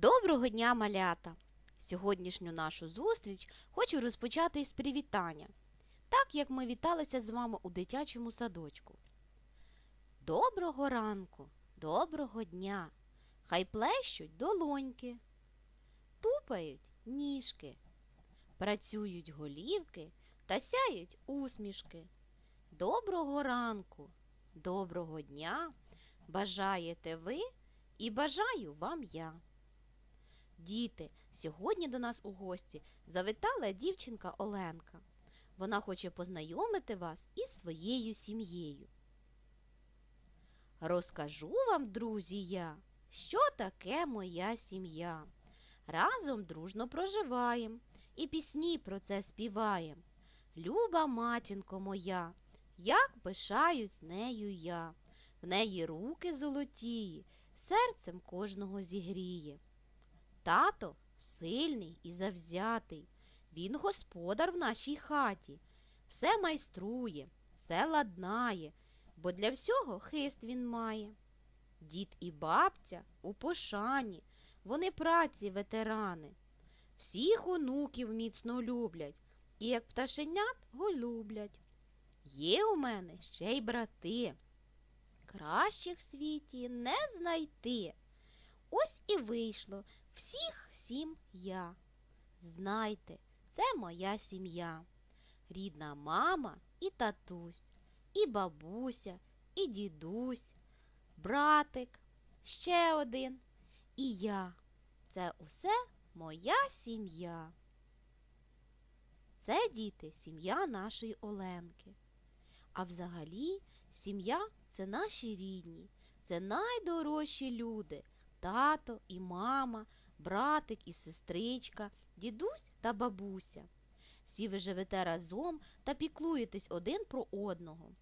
Доброго дня, малята! Сьогоднішню нашу зустріч хочу розпочати із привітання, так як ми віталися з вами у дитячому садочку. Доброго ранку, доброго дня! Хай плещуть долоньки, тупають ніжки, працюють голівки та сяють усмішки. Доброго ранку, доброго дня! Бажаєте ви і бажаю вам я. Діти, сьогодні до нас у гості завітала дівчинка Оленка. Вона хоче познайомити вас із своєю сім'єю. Розкажу вам, друзі, я, що таке моя сім'я. Разом дружно проживаєм і пісні про це співаєм. Люба матінко моя, як пишаюсь нею я. В неї руки золотії, серцем кожного зігріє. Тато сильний і завзятий. Він господар в нашій хаті. Все майструє, все ладнає, бо для всього хист він має. Дід і бабця у пошані, вони праці ветерани. Всіх онуків міцно люблять і як пташенят голюблять. Є у мене ще й брати. Кращих в світі не знайти. Ось і вийшло всіх всім я. Знайте, це моя сім'я. Рідна мама і татусь, і бабуся, і дідусь, братик, ще один і я. Це усе моя сім'я. Це діти, сім'я нашої Оленки. А взагалі, сім'я це наші рідні, це найдорожчі люди тато і мама, братик і сестричка, дідусь та бабуся. Всі ви живете разом та піклуєтесь один про одного.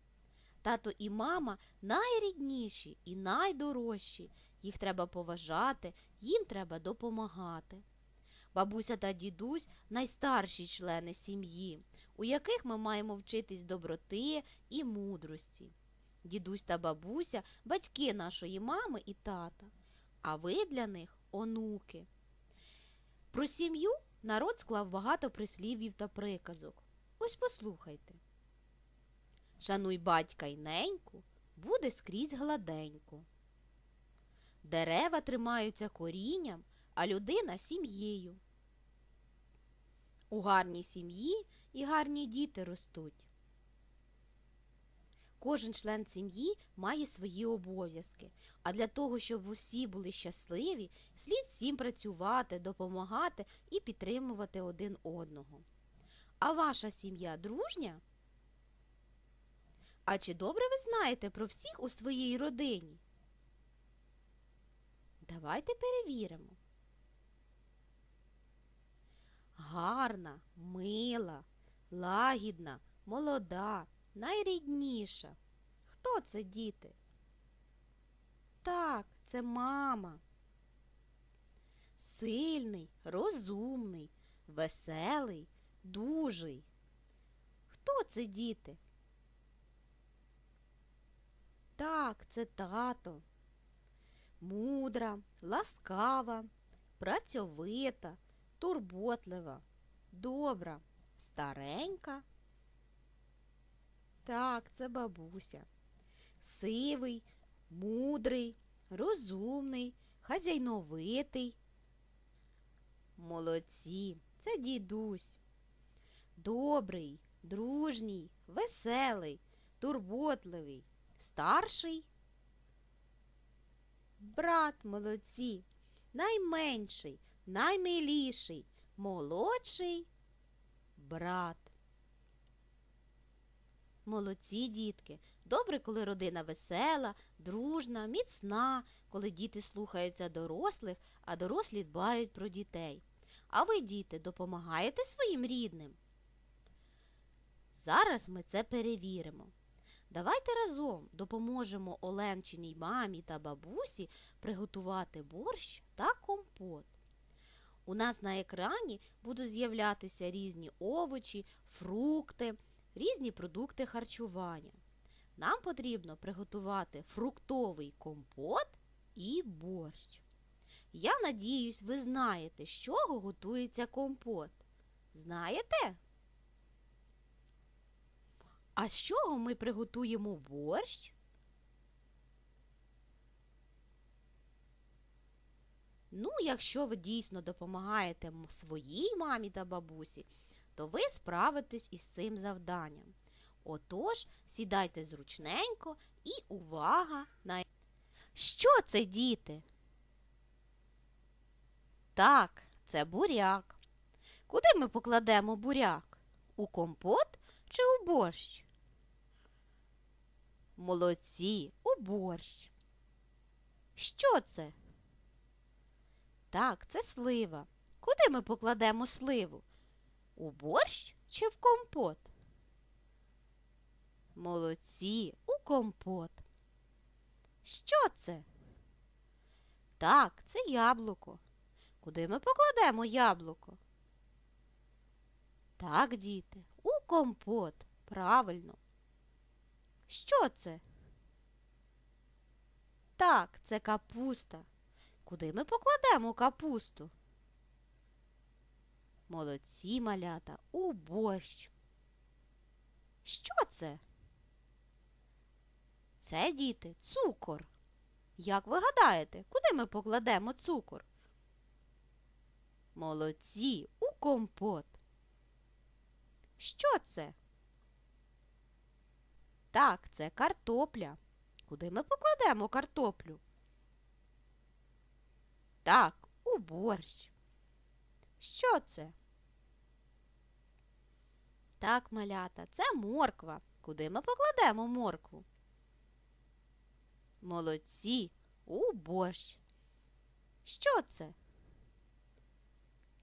Тато і мама найрідніші і найдорожчі. Їх треба поважати, їм треба допомагати. Бабуся та дідусь найстарші члени сім'ї, у яких ми маємо вчитись доброти і мудрості. Дідусь та бабуся батьки нашої мами і тата а ви для них онуки. Про сім'ю народ склав багато прислів'їв та приказок. Ось послухайте. Шануй батька й неньку, буде скрізь гладенько. Дерева тримаються корінням, а людина сім'єю. У гарній сім'ї і гарні діти ростуть. Кожен член сім'ї має свої обов'язки, а для того, щоб усі були щасливі, слід всім працювати, допомагати і підтримувати один одного. А ваша сім'я дружня? А чи добре ви знаєте про всіх у своїй родині? Давайте перевіримо. Гарна, мила, лагідна, молода, найрідніша. Хто це діти? Так, це мама. Сильний, розумний, веселий, дужий. Хто це діти? Так, це тато. Мудра, ласкава, працьовита, турботлива, добра, старенька. Так, це бабуся. Сивий, мудрий, розумний, хазяйновитий. Молодці, це дідусь. Добрий, дружній, веселий, турботливий, старший. Брат молодці, найменший, наймиліший, молодший брат. Молодці, дітки, добре, коли родина весела, дружна, міцна, коли діти слухаються дорослих, а дорослі дбають про дітей. А ви, діти, допомагаєте своїм рідним? Зараз ми це перевіримо. Давайте разом допоможемо Оленчиній мамі та бабусі приготувати борщ та компот. У нас на екрані будуть з'являтися різні овочі, фрукти різні продукти харчування. Нам потрібно приготувати фруктовий компот і борщ. Я надіюсь, ви знаєте, з чого готується компот. Знаєте? А з чого ми приготуємо борщ? Ну, якщо ви дійсно допомагаєте своїй мамі та бабусі, то ви справитесь із цим завданням. Отож, сідайте зручненько і увага на що це, діти? Так, це буряк. Куди ми покладемо буряк? У компот чи у борщ? Молодці, у борщ. Що це? Так, це слива. Куди ми покладемо сливу? У борщ чи в компот? Молодці, у компот. Що це? Так, це яблуко. Куди ми покладемо яблуко? Так, діти, у компот. Правильно. Що це? Так, це капуста. Куди ми покладемо капусту? Молодці малята у борщ. Що це? Це, діти, цукор. Як ви гадаєте, куди ми покладемо цукор? Молодці у компот. Що це? Так, це картопля. Куди ми покладемо картоплю? Так, у борщ. Що це? Так, малята, це морква. Куди ми покладемо моркву? Молодці, у борщ. Що це?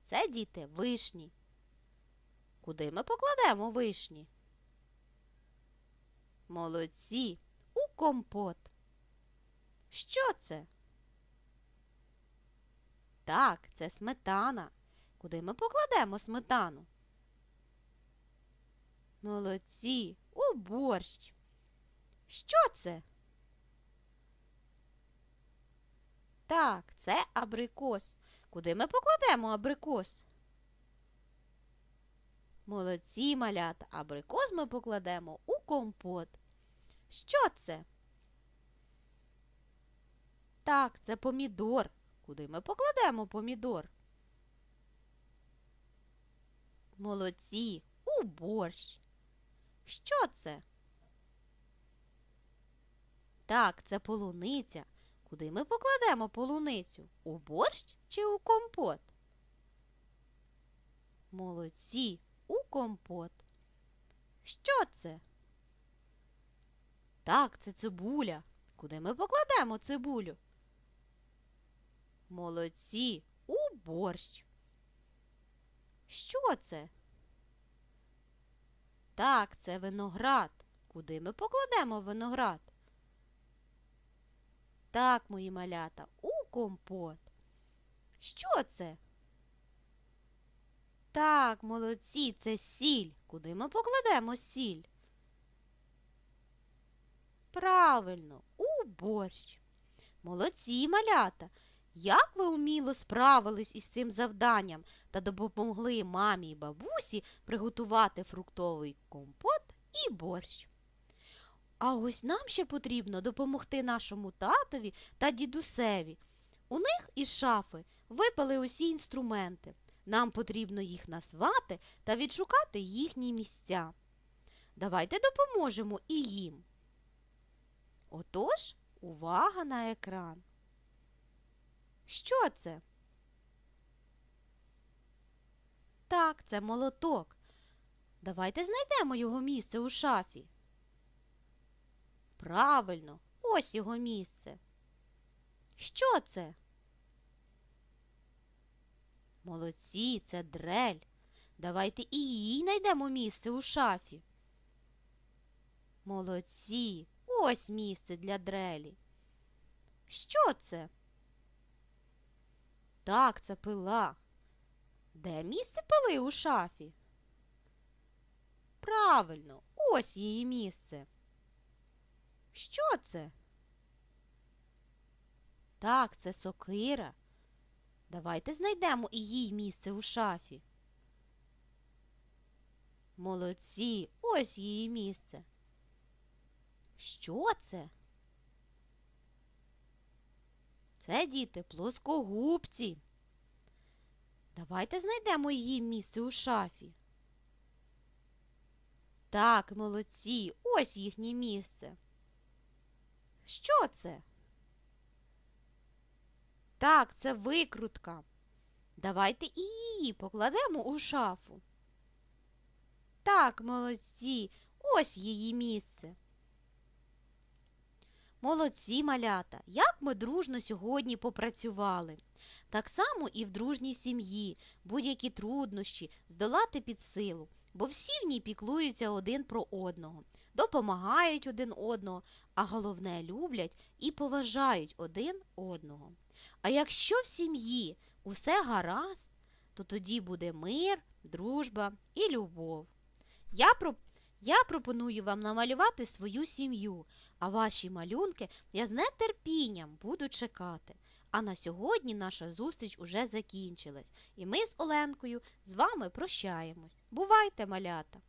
Це діти вишні. Куди ми покладемо вишні? Молодці, у компот. Що це? Так, це сметана. Куди ми покладемо сметану? Молодці, у борщ. Що це? Так, це абрикос. Куди ми покладемо абрикос? Молодці малята, абрикос ми покладемо у компот. Що це? Так, це помідор. Куди ми покладемо помідор? Молодці, у борщ. Що це? Так, це полуниця. Куди ми покладемо полуницю? У борщ чи у компот? Молодці, у компот. Що це? Так, це цибуля. Куди ми покладемо цибулю? Молодці, у борщ. Що це? Так, це виноград. Куди ми покладемо виноград? Так, мої малята, у компот. Що це? Так, молодці, це сіль. Куди ми покладемо сіль? Правильно, у борщ. Молодці, малята. Як ви уміло справились із цим завданням та допомогли мамі і бабусі приготувати фруктовий компот і борщ? А ось нам ще потрібно допомогти нашому татові та дідусеві. У них із шафи випали усі інструменти. Нам потрібно їх назвати та відшукати їхні місця. Давайте допоможемо і їм. Отож, увага на екран. Що це? Так, це молоток. Давайте знайдемо його місце у шафі. Правильно, ось його місце. Що це? Молодці, це дрель. Давайте і їй знайдемо місце у шафі. Молодці, ось місце для дрелі. Що це? Так, це пила. Де місце пили у шафі? Правильно, ось її місце. Що це? Так, це сокира. Давайте знайдемо і їй місце у шафі. Молодці, ось її місце. Що це? Це діти плоскогубці. Давайте знайдемо її місце у шафі. Так, молодці, ось їхнє місце. Що це? Так, це викрутка. Давайте і її покладемо у шафу. Так, молодці, ось її місце. Молодці, малята, як ми дружно сьогодні попрацювали. Так само і в дружній сім'ї будь-які труднощі здолати під силу, бо всі в ній піклуються один про одного, допомагають один одного, а головне люблять і поважають один одного. А якщо в сім'ї усе гаразд, то тоді буде мир, дружба і любов. Я. я пропоную вам намалювати свою сім'ю, а ваші малюнки я з нетерпінням буду чекати. А на сьогодні наша зустріч уже закінчилась, і ми з Оленкою з вами прощаємось. Бувайте, малята!